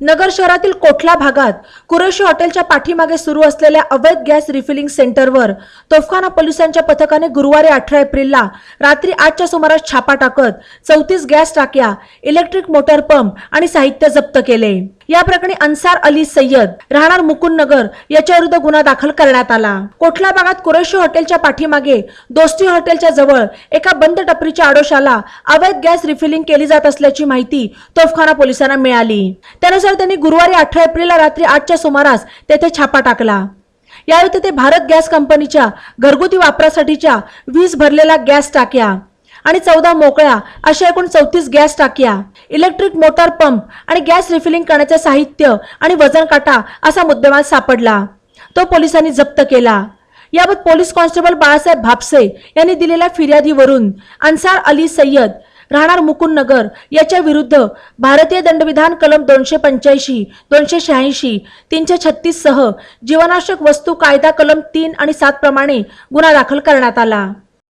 नगर शहरातील कोठला भागात कुरेशी हॉटेलच्या पाठीमागे सुरू असलेल्या अवैध गॅस रिफिलिंग सेंटरवर तोफखाना पोलिसांच्या पथकाने गुरुवारी अठरा एप्रिलला रात्री आठच्या सुमारास छापा टाकत चौतीस गॅस टाक्या इलेक्ट्रिक मोटर पंप आणि साहित्य जप्त केले. या प्रकरणी अन्सार अली सय्यद राहणार मुकुंद नगर याच्या विरुद्ध गुन्हा दाखल करण्यात आला. कोठला भागात कुरेशी हॉटेलच्या पाठीमागे दोस्ती हॉटेलच्या जवळ एका बंद टपरीच्या आडोशाला अवैध गॅस रिफिलिंग केली जात असल्याची माहिती तोफखाना पोलिसांना मिळाली. त्यानुसार त्यांनी गुरुवारी अठरा एप्रिलला रात्री आठच्या सुमारास तेथे छापा टाकला. यावेळी तेथे भारत गॅस कंपनीच्या घरगुती वापरासाठीच्या वीज भरलेल्या गॅस टाक्या आणि चौदा मोकळ्या अशा एकूण चौतीस गॅस टाक्या. इलेक्ट्रिक मोटार पंप आणि गॅस रिफिलिंग करण्याचे साहित्य आणि वजन काटा असा मुद्देमाल सापडला. तो पोलिसांनी जप्त केला. याबाबत पोलीस कॉन्स्टेबल बाळासाहेब भापसे यांनी दिलेल्या फिर्यादीवरून अन्सार अली सय्यद राहणार मुकुंद नगर याच्या विरुद्ध भारतीय दंडविधान कलम दोनशे पंच्याऐंशी दोनशे शहाऐंशी तीनशे छत्तीस सह जीवनावश्यक वस्तू कायदा कलम तीन आणि सात प्रमाणे गुन्हा दाखल करण्यात आला.